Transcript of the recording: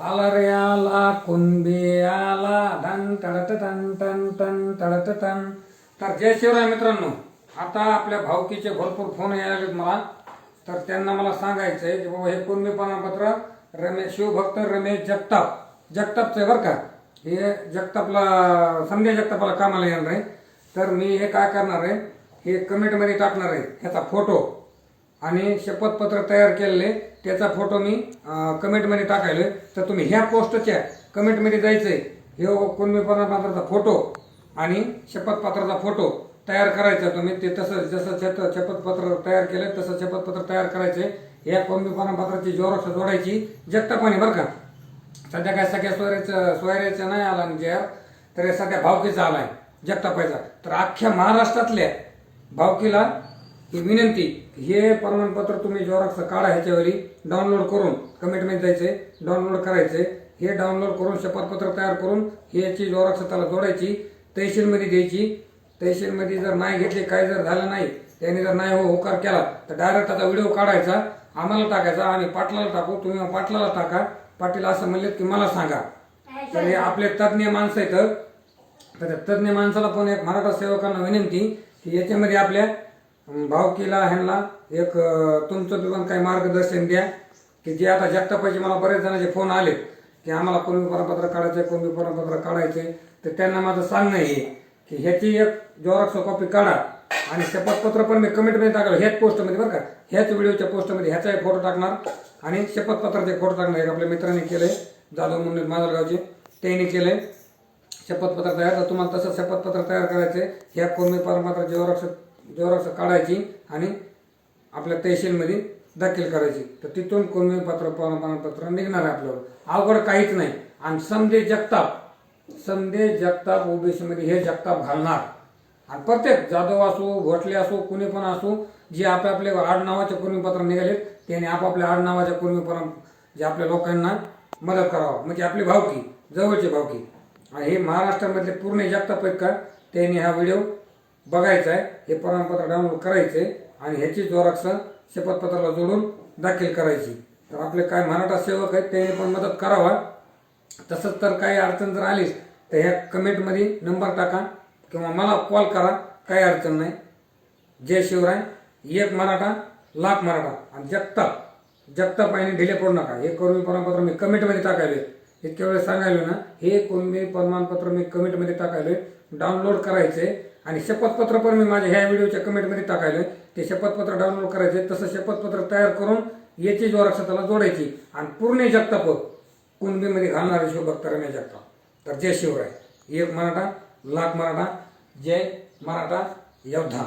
आला रे आला कुणबी आला धन तडत टन टन टन तडत टन तर जय शिवराय मित्रांनो आता आपल्या भावकीचे भरपूर फोन यायला मला. तर त्यांना मला सांगायचं आहे की बाबा हे कुणबी प्रमाणपत्र रमेश शिवभक्त रमेश जगताप जगतापचं आहे बरं का. हे जगतापला संध्या जगतापला कामाला येणार आहे. तर मी हे काय करणार आहे हे कमेंटमध्ये टाकणार आहे ह्याचा फोटो आणि शपथपत्र तयार केलेले त्याचा फोटो मी कमेंटमध्ये टाकायलोय. तर तुम्ही ह्या पोस्टच्या कमेंटमध्ये जायचंय. हे कुणबी प्रमाणपत्राचा फोटो आणि शपथपत्राचा फोटो तयार करायचा तुम्ही. ते तसं जसं शत शपथपत्र तयार केलं तसं शपथपत्र तयार करायचे या कुणबी प्रमाणपत्राची जोरक्ष जोडायची जगतापाने बरं का. सध्या काय सगळ्या सोयऱ्याचं सोयऱ्याचं नाही आला म्हणजे तर सध्या भावकीचा आलाय जगतापायचा. तर अख्ख्या महाराष्ट्रातल्या भावकीला ही विनंती हे प्रमाणपत्र तुम्ही जोराक्स काढा ह्याच्यावरी डाउनलोड करून कमिटमेंट द्यायचे डाउनलोड करायचे. हे डाउनलोड करून शपथपत्र तयार करून ह्याची जोराक्ष त्याला जोडायची तहसीलमध्ये द्यायची. तहसीलमध्ये जर नाही घेतली काय जर झालं नाही त्याने जर नाही हो होकार केला तर डायरेक्ट त्याचा व्हिडिओ काढायचा आम्हाला टाकायचा आम्ही पाटलाला टाकू तुम्ही पाटलाला टाका. पाटील असं म्हणलेत की मला सांगा. तर हे आपले तज्ज्ञ माणसं आहेत. तर त्या तज्ज्ञ माणसाला पण एक मराठा सेवकांना विनंती की याच्यामध्ये आपल्या भाव केला ह्यांना. एक तुमचं बी पण काही मार्गदर्शन द्या की जे आता जगतापाची मला बरेच जणांचे फोन आले की आम्हाला कोणी प्रमाणपत्र काढायचे कोणी प्रमाणपत्र काढायचे तर त्यांना माझं सांगणं आहे की ह्याची एक जोराक्स कॉपी काढा आणि शपथपत्र पण मी कमेंटमध्ये टाकलं ह्याच पोस्टमध्ये बरं का. ह्याच व्हिडिओच्या पोस्टमध्ये ह्याचा एक फोटो टाकणार आणि शपथपत्राचे फोटो टाकणार. एक आपल्या मित्राने केले जाधव मुंडे माजलगावचे त्यांनी केले शपथपत्र तयार तर तुम्हाला तसं शपथपत्र तयार करायचे ह्या कोणमी परमात्र जोराक्ष जेवरक्ष काढायची आणि आपल्या तहसीलमध्ये दाखल करायची. तर तिथून कोणमी पत्र प्रमाणपत्र निघणार आहे आपल्यावर. अवघड काहीच नाही. आणि समजे जगताप समजे जगताप ओबीसीमध्ये हे जगताप घालणार. आणि प्रत्येक जाधव असो भोटले असो कुणी पण असो जे आपापले आडनावाचे कुर्मीपत्र निघालेत त्यांनी आपापल्या आडनावाच्या कुर्मीपत्र जे आपल्या लोकांना मदत करावं. म्हणजे आपली भावकी जवळची भावकी. आणि हे महाराष्ट्रामधले पूर्ण जगताप आहेत का? त्यांनी हा व्हिडिओ बघायचं आहे हे प्रमाणपत्र डाउनलोड करायचे आणि ह्याची जोराक्ष शपथपत्राला जोडून दाखल करायची. तर आपले काय मराठा सेवक आहेत त्यांनी पण मदत करावा. तसंच तर काही अडचण जर आलीच तर ह्या कमेंटमध्ये नंबर टाका किंवा मला कॉल करा काही अडचण नाही. जय शिवराय एक मराठा लाख मराठा आणि जगताप. जगताप आणि ढिले पडू नका. हे करून प्रमाणपत्र मी कमेंटमध्ये टाकायले इतक्या वेळेस सांगायलो ना हे कोणमी प्रमाणपत्र मी कमेंटमध्ये टाकायले डाउनलोड करायचे आणि शपथपत्र पण मी माझ्या ह्या व्हिडिओच्या कमेंटमध्ये टाकायलोय. ते शपथपत्र डाउनलोड करायचे तसं शपथपत्र तयार करून याची जोराक्ष त्याला जोडायची. आणि पूर्ण जगताप कुणबीमध्ये घालणारे शिवभक्त रम्या जगताप. तर जय शिवराय. एक मराठा लाख मराठा जय मराठा योद्धा.